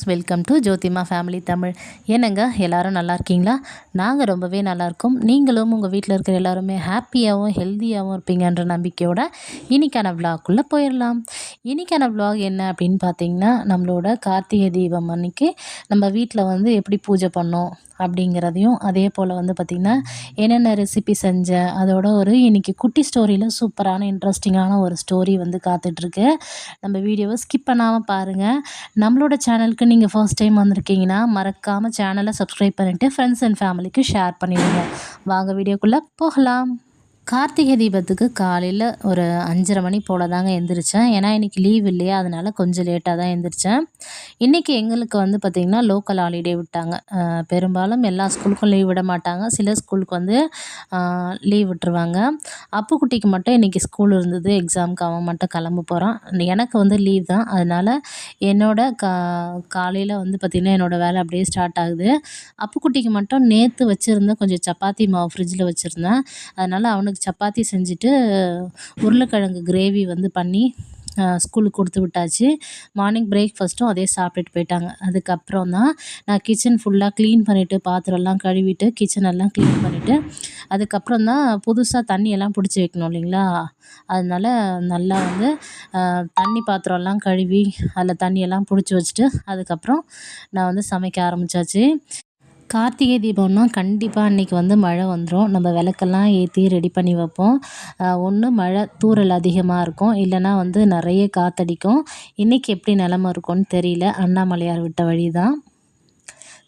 Friends welcome to Jothima family Tamil என்னங்க எல்லோரும் நல்லா இருக்கீங்களா? நாங்கள் ரொம்பவே நல்லாயிருக்கோம் நீங்களும் உங்கள் வீட்டில் இருக்கிற எல்லாருமே ஹாப்பியாகவும் ஹெல்த்தியாகவும் இருப்பீங்கன்ற நம்பிக்கையோட இன்றைக்கான விலாக்குள்ளே போயிடலாம் இன்றைக்கான விலாக் என்ன அப்படின்னு பார்த்தீங்கன்னா நம்மளோட கார்த்திகை தீபம் அன்னைக்கு நம்ம வீட்டில் வந்து எப்படி பூஜை பண்ணோம் அப்படிங்கிறதையும் அதே போல் வந்து பார்த்திங்கன்னா என்னென்ன ரெசிபி செஞ்சேன் அதோட ஒரு இன்றைக்கி குட்டி ஸ்டோரியில் சூப்பரான இன்ட்ரெஸ்டிங்கான ஒரு ஸ்டோரி வந்து காத்துட்ருக்கு. நம்ம வீடியோவை ஸ்கிப் பண்ணாமல் பாருங்கள் நம்மளோட சேனலுக்கு நீங்கள் ஃபர்ஸ்ட் டைம் வந்திருக்கீங்கன்னா மறக்காமல் சேனலை சப்ஸ்கிரைப் பண்ணிவிட்டு ஃப்ரெண்ட்ஸ் அண்ட் ஃபேமிலிக்கு ஷேர் பண்ணிவிடுங்க வாங்க வீடியோக்குள்ளே போகலாம். கார்த்திகை தீபத்துக்கு காலையில் ஒரு அஞ்சரை மணி போல் தாங்க எந்திரிச்சேன். ஏன்னா இன்றைக்கி லீவ் இல்லையா? அதனால் கொஞ்சம் லேட்டாக தான் எந்திரிச்சேன். இன்றைக்கி எங்களுக்கு வந்து பார்த்திங்கன்னா லோக்கல் ஹாலிடே விட்டாங்க. பெரும்பாலும் எல்லா ஸ்கூலுக்கும் லீவ் விட மாட்டாங்க. சில ஸ்கூலுக்கு வந்து லீவ் விட்டுருவாங்க. அப்புக்குட்டிக்கு மட்டும் இன்றைக்கி ஸ்கூல் இருந்தது. எக்ஸாமுக்கு அவன் மட்டும் கிளம்ப போகிறான் எனக்கு வந்து லீவ் தான். அதனால் என்னோட கா காலையில் வந்து பார்த்திங்கன்னா என்னோடய வேலை அப்படியே ஸ்டார்ட் ஆகுது. அப்புக்குட்டிக்கு மட்டும் நேற்று வச்சுருந்தேன் கொஞ்சம் சப்பாத்தி மாவு ஃப்ரிட்ஜில் வச்சுருந்தேன். அதனால் அவனுக்கு சப்பாத்தி செஞ்சுட்டு உருளைக்கிழங்கு கிரேவி வந்து பண்ணி ஸ்கூலுக்கு கொடுத்து விட்டாச்சு. மார்னிங் பிரேக்ஃபாஸ்ட்டும் அதே சாப்பிட்டுட்டு போயிட்டாங்க. அதுக்கப்புறம் தான் நான் கிச்சன் ஃபுல்லாக க்ளீன் பண்ணிவிட்டு பாத்திரம்லாம் கழுவிட்டு கிச்சனெல்லாம் க்ளீன் பண்ணிவிட்டு அதுக்கப்புறம் தான் புதுசாக தண்ணியெல்லாம் பிடிச்சி வைக்கணும் இல்லைங்களா? அதனால் நல்லா வந்து தண்ணி பாத்திரம்லாம் கழுவி அதில் தண்ணியெல்லாம் பிடிச்சி வச்சுட்டு அதுக்கப்புறம் நான் வந்து சமைக்க ஆரம்பித்தாச்சு கார்த்திகை தீபம்னா கண்டிப்பாக அன்றைக்கி வந்து மழை வந்துடும் நம்ம விளக்கெல்லாம் ஏற்றி ரெடி பண்ணி வைப்போம். ஒன்று மழை தூறல் அதிகமாக இருக்கும். இல்லைனா வந்து நிறைய காற்றடிக்கும் இன்றைக்கி எப்படி நிலம இருக்கும்னு தெரியல. அண்ணாமலையார் விட்ட வழி தான்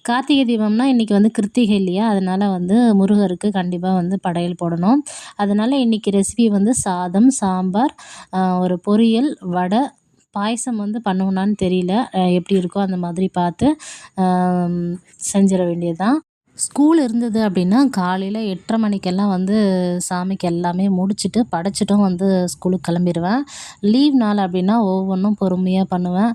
கார்த்திகை தீபம்னா இன்றைக்கி வந்து கிருத்திகை இல்லையா? அதனால் வந்து முருகருக்கு கண்டிப்பாக வந்து படையல் போடணும். அதனால் இன்றைக்கி ரெசிபி வந்து சாதம் சாம்பார் ஒரு பொரியல் வடை பாயசம் வந்து பண்ணுவோனான்னு தெரியல. எப்படி இருக்கோ அந்த மாதிரி பார்த்து செஞ்சிட வேண்டியது தான் ஸ்கூல் இருந்தது அப்படின்னா காலையில் எட்டரை மணிக்கெல்லாம் வந்து சாமிக்கு எல்லாமே முடிச்சுட்டு படைச்சிட்டும் வந்து ஸ்கூலுக்கு கிளம்பிடுவேன் லீவ் நாள் அப்படின்னா ஒவ்வொன்றும் பொறுமையாக பண்ணுவேன்.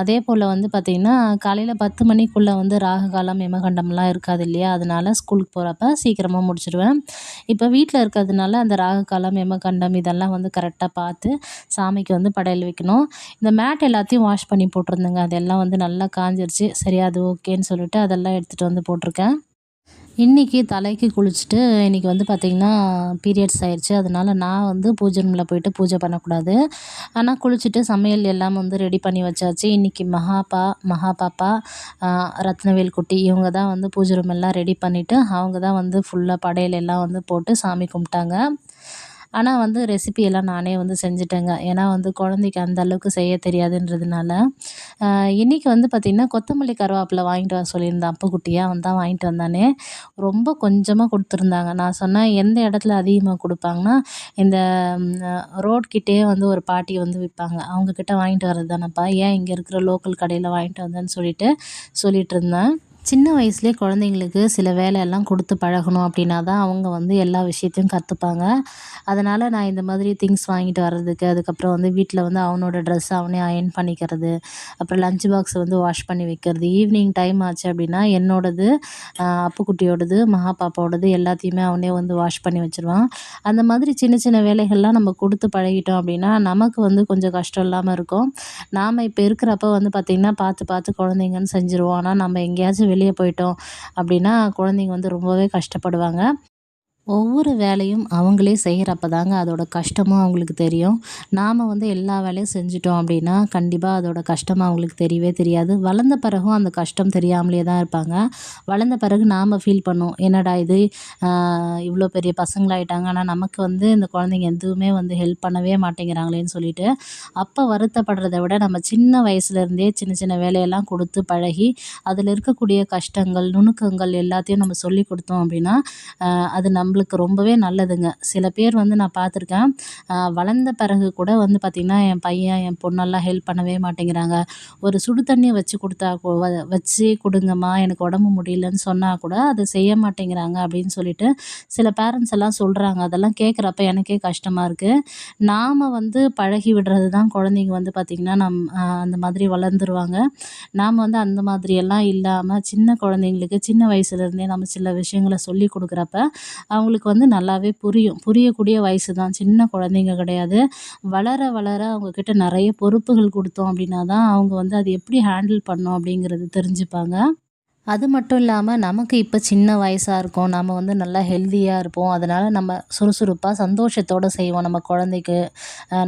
அதே போல் வந்து பார்த்திங்கன்னா காலையில் பத்து மணிக்குள்ளே வந்து ராகுகாலம் எமகண்டம்லாம் இருக்காது இல்லையா? அதனால் ஸ்கூலுக்கு போகிறப்ப சீக்கிரமாக முடிச்சிடுவேன் இப்போ வீட்டில் இருக்கிறதுனால அந்த ராகுகாலம் எமகண்டம் இதெல்லாம் வந்து கரெக்டாக பார்த்து சாமிக்கு வந்து படையல் வைக்கணும். இந்த மேட் எல்லாத்தையும் வாஷ் பண்ணி போட்டிருந்தேங்க. அதெல்லாம் வந்து நல்லா காஞ்சிருச்சு. சரி அது ஓகேன்னு சொல்லிட்டு அதெல்லாம் எடுத்துகிட்டு வந்து போட்டிருக்கேன். இன்றைக்கி தலைக்கு குளிச்சுட்டு இன்றைக்கி வந்து பார்த்திங்கன்னா பீரியட்ஸ் ஆயிடுச்சு அதனால் நான் வந்து பூஜை ரூமில் போயிட்டு பூஜை பண்ணக்கூடாது. ஆனால் குளிச்சுட்டு சமையல் எல்லாம் வந்து ரெடி பண்ணி வச்சாச்சு. இன்றைக்கி மகாப்பா மகாபாப்பா ரத்னவேல் குட்டி இவங்க தான் வந்து பூஜை ரூம் எல்லாம் ரெடி பண்ணிவிட்டு அவங்க தான் வந்து ஃபுல்லாக படையல் எல்லாம் வந்து போட்டு சாமி கும்பிட்டாங்க. ஆனால் வந்து ரெசிபி எல்லாம் நானே வந்து செஞ்சுட்டேங்க. ஏன்னா வந்து குழந்தைக்கு அந்த அளவுக்கு செய்ய தெரியாதுன்றதுனால. இன்றைக்கி வந்து பார்த்திங்கன்னா கொத்தமல்லி கருவேப்பிலை வாங்கிட்டு வர சொல்லியிருந்தேன். அப்புக்குட்டியாக அவன் தான் வாங்கிட்டு வந்தானே. ரொம்ப கொஞ்சமாக கொடுத்துருந்தாங்க. நான் சொன்னேன் எந்த இடத்துல அதிகமாக கொடுப்பாங்கன்னா இந்த ரோட்கிட்டே வந்து ஒரு பாட்டி வந்து விற்பாங்க. அவங்கக்கிட்ட வாங்கிட்டு வர்றது தானேப்பா ஏன் இங்கே இருக்கிற லோக்கல் கடையில் வாங்கிட்டு வந்தேன்னு சொல்லிட்டு சொல்லிகிட்டு இருந்தேன். சின்ன வயசுலேயே குழந்தைங்களுக்கு சில வேலையெல்லாம் கொடுத்து பழகணும் அப்படின்னா தான் அவங்க வந்து எல்லா விஷயத்தையும் கற்றுப்பாங்க அதனால் நான் இந்த மாதிரி திங்ஸ் வாங்கிட்டு வர்றதுக்கு அதுக்கப்புறம் வந்து வீட்டில் வந்து அவனோட ட்ரெஸ் அவனே அயன் பண்ணிக்கிறது அப்புறம் லஞ்ச் பாக்ஸ் வந்து வாஷ் பண்ணி வைக்கிறது ஈவினிங் டைம் ஆச்சு அப்படின்னா என்னோடது அப்புக்குட்டியோடது மகா பாப்பாவோடது எல்லாத்தையுமே அவனே வந்து வாஷ் பண்ணி வச்சுருவான். அந்த மாதிரி சின்ன சின்ன வேலைகள்லாம் நம்ம கொடுத்து பழகிட்டோம் அப்படின்னா நமக்கு வந்து கொஞ்சம் கஷ்டம் இல்லாமல் இருக்கும். நாம் இப்போ இருக்கிறப்ப வந்து பார்த்திங்கன்னா பார்த்து பார்த்து குழந்தைங்கன்னு செஞ்சுருவோம். ஆனால் நம்ம எங்கேயாச்சும் வெளியே போயிட்டோம் அப்படின்னா குழந்தைங்க வந்து ரொம்பவே கஷ்டப்படுவாங்க. ஒவ்வொரு வேலையும் அவங்களே செய்கிறப்ப தாங்க அதோட கஷ்டமும் அவங்களுக்கு தெரியும். நாம் வந்து எல்லா வேலையும் செஞ்சிட்டோம் அப்படின்னா கண்டிப்பாக அதோட கஷ்டம் அவங்களுக்கு தெரியவே தெரியாது. வளர்ந்த பிறகும் அந்த கஷ்டம் தெரியாமலே தான் இருப்பாங்க. வளர்ந்த பிறகு நாம் ஃபீல் பண்ணுவோம் என்னடா இது இவ்வளோ பெரிய பசங்களாயிட்டாங்க. ஆனால் நமக்கு வந்து இந்த குழந்தைங்க எதுவுமே வந்து ஹெல்ப் பண்ணவே மாட்டேங்கிறாங்களேன்னு சொல்லிட்டு அப்போ வருத்தப்படுறத விட நம்ம சின்ன வயசுலேருந்தே சின்ன சின்ன வேலையெல்லாம் கொடுத்து பழகி அதில் இருக்கக்கூடிய கஷ்டங்கள் நுணுக்கங்கள் எல்லாத்தையும் நம்ம சொல்லி கொடுத்தோம் அப்படின்னா அது நம்ம நம்மளுக்கு ரொம்பவே நல்லதுங்க. சில பேர் வந்து நான் பார்த்துருக்கேன் வளர்ந்த பிறகு கூட வந்து பார்த்திங்கன்னா என் பையன் என் பொண்ணெல்லாம் ஹெல்ப் பண்ணவே மாட்டேங்கிறாங்க. ஒரு சுடு தண்ணி வச்சு கொடுத்தா வச்சு கொடுங்கம்மா எனக்கு உடம்பு முடியலன்னு சொன்னால் கூட அதை செய்ய மாட்டேங்கிறாங்க அப்படின்னு சொல்லிட்டு சில பேரண்ட்ஸ் எல்லாம் சொல்கிறாங்க அதெல்லாம் கேட்குறப்ப எனக்கே கஷ்டமாக இருக்குது நாம் வந்து பழகி விடுறது தான் குழந்தைங்க வந்து பார்த்திங்கன்னா நம் அந்த மாதிரி வளர்ந்துருவாங்க. நாம் வந்து அந்த மாதிரியெல்லாம் இல்லாமல் சின்ன குழந்தைங்களுக்கு சின்ன வயசுலேருந்தே நம்ம சில விஷயங்களை சொல்லி கொடுக்குறப்ப அவங்க அவங்களுக்கு வந்து நல்லாவே புரியும். புரியக்கூடிய வயசு தான் சின்ன குழந்தைங்க கிடையாது. வளர வளர அவங்கக்கிட்ட நிறைய பொறுப்புகள் கொடுத்தோம் அப்படின்னா தான் அவங்க வந்து அது எப்படி ஹேண்டில் பண்ணணும் அப்படிங்கிறது தெரிஞ்சுப்பாங்க. அது மட்டும் இல்லாமல் நமக்கு இப்போ சின்ன வயசாக இருக்கும். நம்ம வந்து நல்லா ஹெல்த்தியாக இருப்போம். அதனால் நம்ம சுறுசுறுப்பாக சந்தோஷத்தோடு செய்வோம். நம்ம குழந்தைக்கு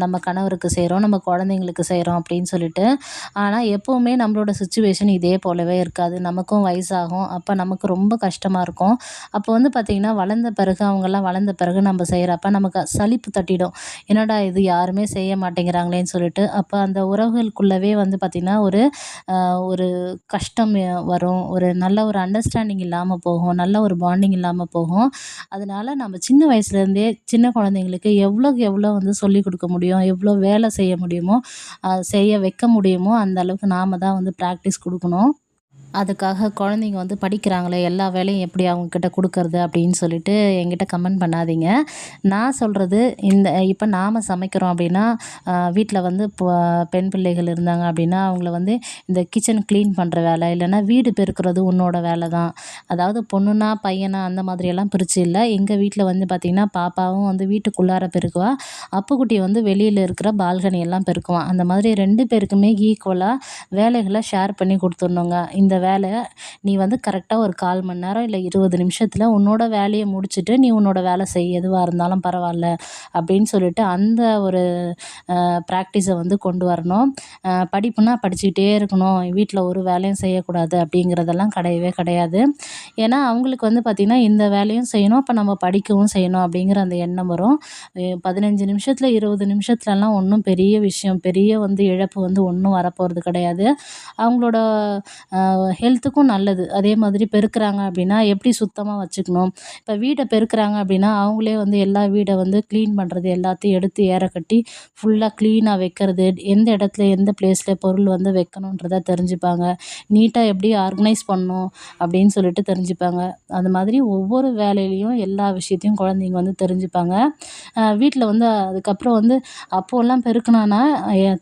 நம்ம கணவருக்கு செய்கிறோம் நம்ம குழந்தைங்களுக்கு செய்கிறோம் அப்படின்னு சொல்லிட்டு. ஆனால் எப்போவுமே நம்மளோட சுச்சுவேஷன் இதே போலவே இருக்காது. நமக்கும் வயசாகும். அப்போ நமக்கு ரொம்ப கஷ்டமாக இருக்கும். அப்போ வந்து பார்த்திங்கன்னா வளர்ந்த பிறகு அவங்கெல்லாம் வளர்ந்த பிறகு நம்ம செய்கிறப்ப நமக்கு சலிப்பு தட்டிடும். என்னடா இது? யாருமே செய்ய மாட்டேங்கிறாங்களேன்னு சொல்லிட்டு. அப்போ அந்த உறவுகளுக்குள்ளவே வந்து பார்த்திங்கன்னா ஒரு ஒரு கஷ்டம் வரும். ஒரு நல்ல ஒரு அண்டர்ஸ்டாண்டிங் இல்லாமல் போகும் நல்ல ஒரு பாண்டிங் இல்லாமல் போகும். அதனால நம்ம சின்ன வயசுலேருந்தே சின்ன குழந்தைங்களுக்கு எவ்வளோக்கு எவ்வளோ வந்து சொல்லிக் கொடுக்க முடியும் எவ்வளோ வேலை செய்ய முடியுமோ செய்ய வைக்க முடியுமோ அந்த அளவுக்கு நாம் தான் வந்து ப்ராக்டிஸ் கொடுக்கணும். அதுக்காக குழந்தைங்க வந்து படிக்கிறாங்களே எல்லா வேலையும் எப்படி அவங்கக்கிட்ட கொடுக்கறது அப்படின்னு சொல்லிட்டு என்கிட்ட கமெண்ட் பண்ணாதீங்க. நான் சொல்கிறது இந்த இப்போ நாம் சமைக்கிறோம் அப்படின்னா வீட்டில் வந்து இப்போ பெண் பிள்ளைகள் இருந்தாங்க அப்படின்னா அவங்கள வந்து இந்த கிச்சன் க்ளீன் பண்ணுற வேலை இல்லைன்னா வீடு பெருக்கிறது உன்னோட வேலை தான். அதாவது பொண்ணுனா பையனா அந்த மாதிரியெல்லாம் பிரித்து இல்லை. எங்கள் வீட்டில் வந்து பார்த்திங்கன்னா பாப்பாவும் வந்து வீட்டுக்குள்ளார பெருக்குவா. அப்புக்குட்டி வந்து வெளியில் இருக்கிற பால்கனி எல்லாம் பெருக்குவான் அந்த மாதிரி ரெண்டு பேருக்குமே ஈக்குவலாக வேலைகளை ஷேர் பண்ணி கொடுத்துடணுங்க. இந்த வேலை நீ வந்து கரெக்டாக ஒரு கால் மணி நேரம் இல்லை இருபது நிமிஷத்தில் உன்னோட வேலையை முடிச்சுட்டு நீ உன்னோட வேலை செய் எதுவாக இருந்தாலும் பரவாயில்ல அப்படின்னு சொல்லிட்டு அந்த ஒரு ப்ராக்டிஸை வந்து கொண்டு வரணும். படிப்புனா படிச்சுக்கிட்டே இருக்கணும். வீட்டில் ஒரு வேலையும் செய்யக்கூடாது அப்படிங்கிறதெல்லாம் கிடையவே கிடையாது. ஏன்னா அவங்களுக்கு வந்து பார்த்திங்கன்னா இந்த வேலையும் செய்யணும் அப்போ நம்ம படிக்கவும் செய்யணும் அப்படிங்கிற அந்த எண்ணம் வரும். பதினஞ்சு நிமிஷத்தில் இருபது நிமிஷத்துலலாம் ஒன்றும் பெரிய விஷயம் பெரிய வந்து இழப்பு வந்து ஒன்றும் வரப்போகிறது கிடையாது. அவங்களோட ஹெல்த்துக்கும் நல்லது. அதே மாதிரி பெருக்கிறாங்க அப்படின்னா எப்படி சுத்தமாக வச்சுக்கணும்? இப்போ வீடை பெருக்கிறாங்க அப்படின்னா அவங்களே வந்து எல்லா வீடை வந்து க்ளீன் பண்ணுறது எல்லாத்தையும் எடுத்து ஏற கட்டி ஃபுல்லாக க்ளீனாக வைக்கிறது எந்த இடத்துல எந்த பிளேஸில் பொருள் வந்து வைக்கணுன்றத தெரிஞ்சுப்பாங்க. நீட்டாக எப்படி ஆர்கனைஸ் பண்ணணும் அப்படின்னு சொல்லிட்டு தெரிஞ்சுப்பாங்க. அது மாதிரி ஒவ்வொரு வேலையிலையும் எல்லா விஷயத்தையும் குழந்தைங்க வந்து தெரிஞ்சுப்பாங்க. வீட்டில் வந்து அதுக்கப்புறம் வந்து அப்போல்லாம் பெருக்கினானா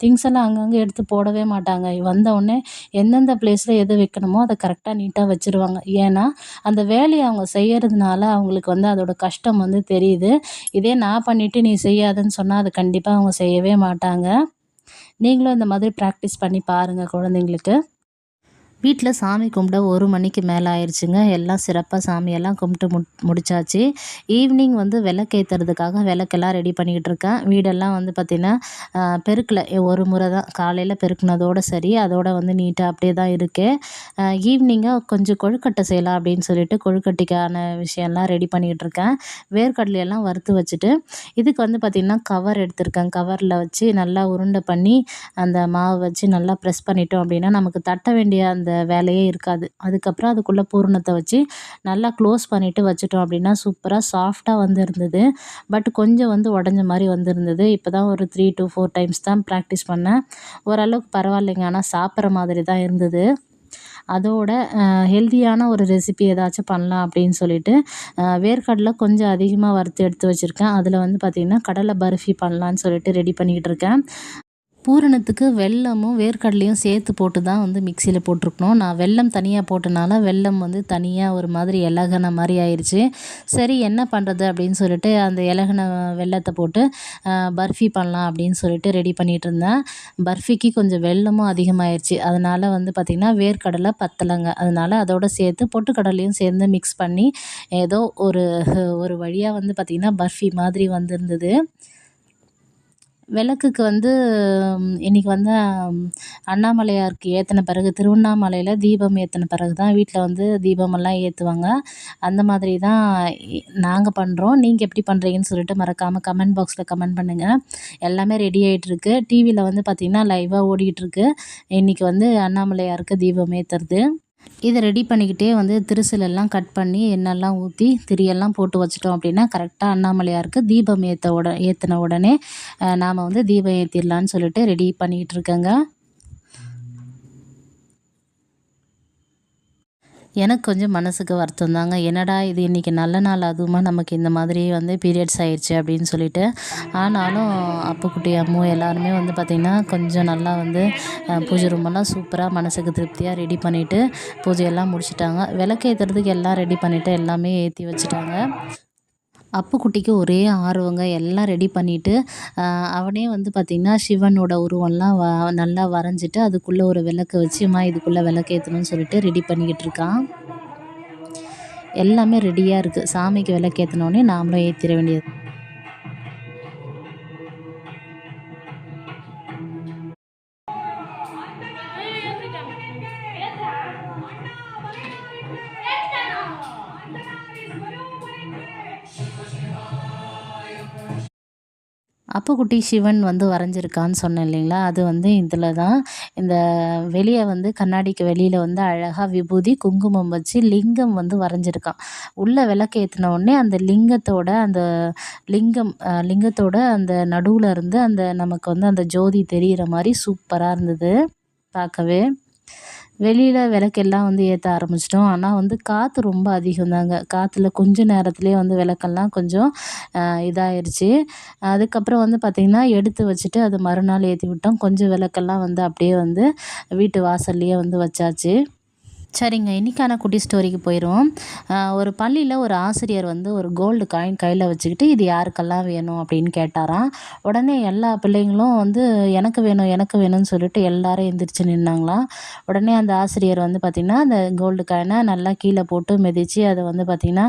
திங்ஸ் எல்லாம் அங்கங்கே எடுத்து போடவே மாட்டாங்க. வந்தவுடனே எந்தெந்த பிளேஸில் எது வைக்கணும் வைக்கணுமோ அதை கரெக்டாக நீட்டாக வச்சுருவாங்க. ஏன்னா அந்த வேலையை அவங்க செய்கிறதுனால அவங்களுக்கு வந்து அதோட கஷ்டம் வந்து தெரியுது. இதே நான் பண்ணிவிட்டு நீ செய்யாதுன்னு சொன்னால் அதை கண்டிப்பாக அவங்க செய்யவே மாட்டாங்க. நீங்களும் இந்த மாதிரி ப்ராக்டிஸ் பண்ணி பாருங்கள் குழந்தைங்களுக்கு. வீட்டில் சாமி கும்பிட ஒரு மணிக்கு மேலே ஆயிடுச்சுங்க எல்லாம் சிறப்பாக சாமியெல்லாம் கும்பிட்டு மு முடிச்சாச்சு. ஈவினிங் வந்து விளக்கேற்றுறதுக்காக விளக்கெல்லாம் ரெடி பண்ணிக்கிட்டு இருக்கேன். வீடெல்லாம் வந்து பார்த்திங்கன்னா பெருக்கலை. ஒரு முறை தான். காலையில் பெருக்குனதோடு சரி அதோடு வந்து நீட்டாக அப்படியே தான் இருக்குது ஈவினிங்காக கொஞ்சம் கொழுக்கட்டை செய்யலாம் அப்படின்னு சொல்லிட்டு கொழுக்கட்டைக்கான விஷயம்லாம் ரெடி பண்ணிக்கிட்டு இருக்கேன். வேர்க்கடலையெல்லாம் வறுத்து வச்சுட்டு இதுக்கு வந்து பார்த்திங்கன்னா கவர் எடுத்திருக்கேன். கவரில் வச்சு நல்லா உருண்டை பண்ணி அந்த மாவு வச்சு நல்லா ப்ரெஸ் பண்ணிட்டோம் அப்படின்னா நமக்கு தட்ட வேண்டிய அந்த அந்த வேலையே இருக்காது. அதுக்கப்புறம் அதுக்குள்ளே பூரணத்தை வச்சு நல்லா க்ளோஸ் பண்ணிவிட்டு வச்சுட்டோம் அப்படின்னா சூப்பராக சாஃப்டாக வந்து இருந்தது பட் கொஞ்சம் வந்து உடஞ்ச மாதிரி வந்துருந்தது. இப்போ தான் ஒரு த்ரீ டு ஃபோர் டைம்ஸ் தான் ப்ராக்டிஸ் பண்ணேன். ஓரளவுக்கு பரவாயில்லைங்க. ஆனால் சாப்பிட்ற மாதிரி தான் இருந்தது. அதோட ஹெல்த்தியான ஒரு ரெசிபி ஏதாச்சும் பண்ணலாம் அப்படின்னு சொல்லிட்டு வேர்க்கடலை கொஞ்சம் அதிகமாக வறுத்து எடுத்து வச்சுருக்கேன். அதில் வந்து பார்த்திங்கன்னா கடலை பர்ஃபி பண்ணலான்னு சொல்லிட்டு ரெடி பண்ணிக்கிட்டு இருக்கேன். பூரணத்துக்கு வெல்லமும் வேர்க்கடலையும் சேர்த்து போட்டு தான் வந்து மிக்சியில் போட்டிருக்கணும். நான் வெல்லம் தனியாக போட்டனால வெல்லம் வந்து தனியாக ஒரு மாதிரி இலகுன மாதிரி ஆயிடுச்சு சரி என்ன பண்ணுறது அப்படின்னு சொல்லிட்டு அந்த இலகுன வெல்லத்தை போட்டு பர்ஃபி பண்ணலாம் அப்படின்னு சொல்லிட்டு ரெடி பண்ணிகிட்டு இருந்தேன். பர்ஃபிக்கு கொஞ்சம் வெல்லமும் அதிகமாகிடுச்சு அதனால் வந்து பார்த்திங்கன்னா வேர்க்கடலை பத்தலைங்க. அதனால் அதோடு சேர்த்து பொட்டுக்கடலையும் சேர்ந்து மிக்ஸ் பண்ணி ஏதோ ஒரு ஒரு வழியாக வந்து பார்த்திங்கன்னா பர்ஃபி மாதிரி வந்திருந்தது. விளக்குக்கு வந்து இன்றைக்கி வந்து அண்ணாமலையாருக்கு ஏற்றின பிறகு திருவண்ணாமலையில் தீபம் ஏற்றின பிறகு தான் வீட்டில் வந்து தீபமெல்லாம் ஏற்றுவாங்க அந்த மாதிரி தான் நாங்கள் பண்ணுறோம் நீங்கள் எப்படி பண்ணுறீங்கன்னு சொல்லிட்டு மறக்காமல் கமெண்ட் பாக்ஸில் கமெண்ட் பண்ணுங்கள் எல்லாமே ரெடி ஆகிட்டுருக்கு டிவியில் வந்து பார்த்திங்கன்னா லைவாக ஓடிக்கிட்டுருக்கு. இன்றைக்கி வந்து அண்ணாமலையாருக்கு தீபம் ஏற்றுறது இதை ரெடி பண்ணிக்கிட்டே வந்து திருசிலெல்லாம் கட் பண்ணி எண்ணெல்லாம் ஊற்றி திரியெல்லாம் போட்டு வச்சிட்டோம் அப்படின்னா கரெக்டாக அண்ணாமலையாருக்கு தீபம் ஏற்ற உட ஏற்றின உடனே நாம் வந்து தீபம் ஏற்றிடலான்னு சொல்லிட்டு ரெடி பண்ணிக்கிட்டு இருக்கேங்க. எனக்கு கொஞ்சம் மனசுக்கு வருத்தம் தாங்க என்னடா இது இன்றைக்கி நல்ல நாள் அதுவுமா நமக்கு இந்த மாதிரி வந்து பீரியட்ஸ் ஆயிடுச்சு அப்படின்னு சொல்லிட்டு. ஆனாலும் அப்புக்குட்டி அம்மு எல்லாருமே வந்து பார்த்திங்கன்னா கொஞ்சம் நல்லா வந்து பூஜை ரூமெல்லாம் சூப்பராக மனசுக்கு திருப்தியாக ரெடி பண்ணிவிட்டு பூஜையெல்லாம் முடிச்சிட்டாங்க. விளக்கு ஏற்றுறதுக்கு எல்லாம் ரெடி பண்ணிவிட்டு எல்லாமே ஏற்றி வச்சுட்டாங்க. அப்புக்குட்டிக்கு ஒரே ஆர்வங்க. எல்லாம் ரெடி பண்ணிவிட்டு அவனே வந்து பார்த்திங்கன்னா சிவனோட உருவம்லாம் வ நல்லா வரைஞ்சிட்டு அதுக்குள்ளே ஒரு விளக்கு வச்சுமா இதுக்குள்ளே விளக்கு ஏற்றணும்னு சொல்லிட்டு ரெடி பண்ணிக்கிட்டு இருக்கான். எல்லாமே ரெடியாக இருக்குது சாமிக்கு விளக்கேற்றினோடனே நாமளும் ஏற்றிட வேண்டியது அப்புக்குட்டி சிவன் வந்து வரைஞ்சிருக்கான்னு சொன்னேன் இல்லைங்களா? அது வந்து இதில் தான் இந்த வெளியே வந்து கண்ணாடிக்கு வெளியில் வந்து அழகாக விபூதி குங்குமம் வச்சு லிங்கம் வந்து வரைஞ்சிருக்கான். உள்ளே விளக்கு ஏற்றின உடனே அந்த லிங்கத்தோட அந்த லிங்கம் லிங்கத்தோட அந்த நடுவில் இருந்து அந்த நமக்கு வந்து அந்த ஜோதி தெரிகிற மாதிரி சூப்பராக இருந்தது. பார்க்கவே. வெளியில் விளக்கெல்லாம் வந்து ஏற்ற ஆரம்பிச்சிட்டோம். ஆனால் வந்து காற்று ரொம்ப அதிகம் தாங்க காற்றுல கொஞ்ச நேரத்துலேயே வந்து விளக்கெல்லாம் கொஞ்சம் இதாகிருச்சு அதுக்கப்புறம் வந்து பார்த்திங்கன்னா எடுத்து வச்சுட்டு அது மறுநாள் ஏற்றி விட்டோம். கொஞ்சம் விளக்கெல்லாம் வந்து அப்படியே வந்து வீட்டு வாசல்லையே வந்து வச்சாச்சு. சரிங்க இன்றைக்கான குட்டி ஸ்டோரிக்கு போயிடுவோம் ஒரு பள்ளியில் ஒரு ஆசிரியர் வந்து ஒரு கோல்டு காயின் கையில் வச்சுக்கிட்டு இது யாருக்கெல்லாம் வேணும்? அப்படின்னு கேட்டாராம். உடனே எல்லா பிள்ளைங்களும் வந்து எனக்கு வேணும் எனக்கு வேணும்னு சொல்லிட்டு எல்லாரும் எந்திரிச்சு நின்னாங்களாம். உடனே அந்த ஆசிரியர் வந்து பார்த்திங்கன்னா அந்த கோல்டு காயினை நல்லா கீழே போட்டு மிதித்து அதை வந்து பார்த்திங்கன்னா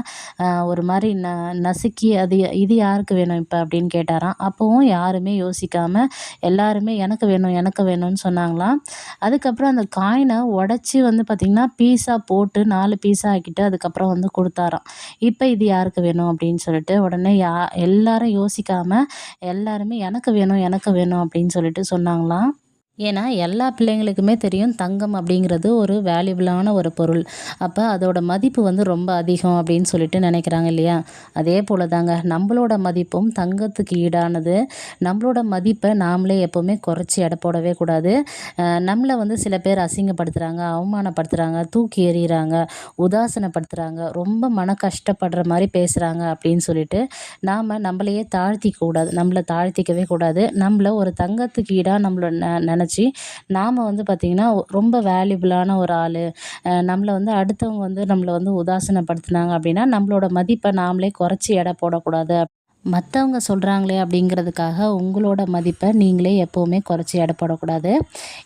ஒரு மாதிரி ந நசுக்கி அது இது யாருக்கு வேணும் இப்போ? அப்படின்னு கேட்டாராம். அப்போவும் யாருமே யோசிக்காமல் எல்லாருமே எனக்கு வேணும் எனக்கு வேணும்னு சொன்னாங்களாம். அதுக்கப்புறம் அந்த காயினை உடச்சி வந்து பார்த்திங்கன்னா பீஸாக போட்டு நாலு பீஸாக ஆக்கிட்டு அதுக்கப்புறம் வந்து கொடுத்தாராம். இப்போ இது யாருக்கு வேணும் அப்படின்னு சொல்லிட்டு உடனே யா எல்லாரும் யோசிக்காமல் எல்லாருமே எனக்கு வேணும் எனக்கு வேணும் அப்படின்னு சொல்லிட்டு சொன்னாங்களாம். ஏன்னா எல்லா பிள்ளைங்களுக்குமே தெரியும் தங்கம் அப்படிங்கிறது ஒரு வேல்யூபிளான ஒரு பொருள். அப்போ அதோட மதிப்பு வந்து ரொம்ப அதிகம் அப்படின்னு சொல்லிட்டு நினைக்கிறாங்க இல்லையா? அதே போல் தாங்க நம்மளோட மதிப்பும் தங்கத்துக்கு ஈடானது. நம்மளோட மதிப்பை நாமளே எப்போவுமே குறைச்சி எடை போடவே கூடாது. நம்மளை வந்து சில பேர் அசிங்கப்படுத்துகிறாங்க அவமானப்படுத்துகிறாங்க தூக்கி எறிகிறாங்க உதாசனப்படுத்துகிறாங்க ரொம்ப மன கஷ்டப்படுற மாதிரி பேசுகிறாங்க அப்படின்னு சொல்லிட்டு நாம் நம்மளையே தாழ்த்திக்க கூடாது நம்மளை தாழ்த்திக்கவே கூடாது. நம்மளை ஒரு தங்கத்துக்கு ஈடாக நம்மளை நினச்சி வச்சு நாம் வந்து பார்த்திங்கன்னா ரொம்ப வேல்யூபிளான ஒரு ஆள். நம்மளை வந்து அடுத்தவங்க வந்து நம்மளை வந்து உதாசீனப்படுத்துனாங்க அப்படின்னா நம்மளோட மதிப்பை நாமளே குறைச்சி எடை போடக்கூடாது மற்றவங்க சொல்கிறாங்களே அப்படிங்கிறதுக்காக உங்களோட மதிப்பை நீங்களே எப்போவுமே குறைச்சி எடப்படக்கூடாது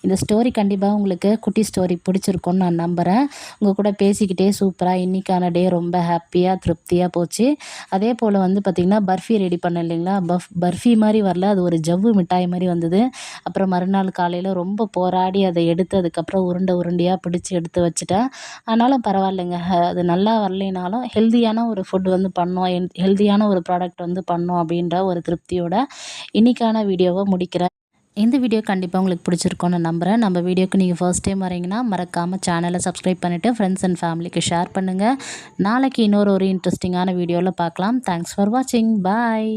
இந்த ஸ்டோரி கண்டிப்பாக உங்களுக்கு குட்டி ஸ்டோரி பிடிச்சிருக்கும்னு நான் நம்புகிறேன் உங்கள் கூட பேசிக்கிட்டே சூப்பராக இன்றைக்கான டே ரொம்ப ஹாப்பியாக திருப்தியாக போச்சு. அதே போல் வந்து பார்த்திங்கன்னா பர்ஃபி ரெடி பண்ண இல்லைங்களா? பஃப் பர்ஃபி மாதிரி வரல அது ஒரு ஜவ்வு மிட்டாய் மாதிரி வந்தது. அப்புறம் மறுநாள் காலையில் ரொம்ப போராடி அதை எடுத்து அதுக்கப்புறம் உருண்டை உருண்டையாக பிடிச்சி எடுத்து வச்சுட்டேன். ஆனாலும் பரவாயில்லைங்க அது நல்லா வரலைனாலும் ஹெல்த்தியான ஒரு ஃபுட் வந்து பண்ணோம். ஹெல்த்தியான ஒரு ப்ராடக்ட் வந்து பண்ணோம் அப்படின்ற ஒரு திருப்தியோட இன்றைக்கான வீடியோவை முடிக்கிறேன். இந்த வீடியோ கண்டிப்பாக உங்களுக்கு பிடிச்சிருக்கோன்னு நம்புகிறேன் நம்ம வீடியோக்கு நீங்கள் ஃபர்ஸ்ட் டைம் வரீங்கன்னா மறக்காமல் சேனலை சப்ஸ்கிரைப் பண்ணிவிட்டு ஃப்ரெண்ட்ஸ் அண்ட் ஃபேமிலிக்கு ஷேர் பண்ணுங்கள் நாளைக்கு இன்னொரு ஒரு இன்ட்ரெஸ்டிங்கான வீடியோவில் பார்க்கலாம். தேங்க்ஸ் ஃபார் வாட்சிங் பாய்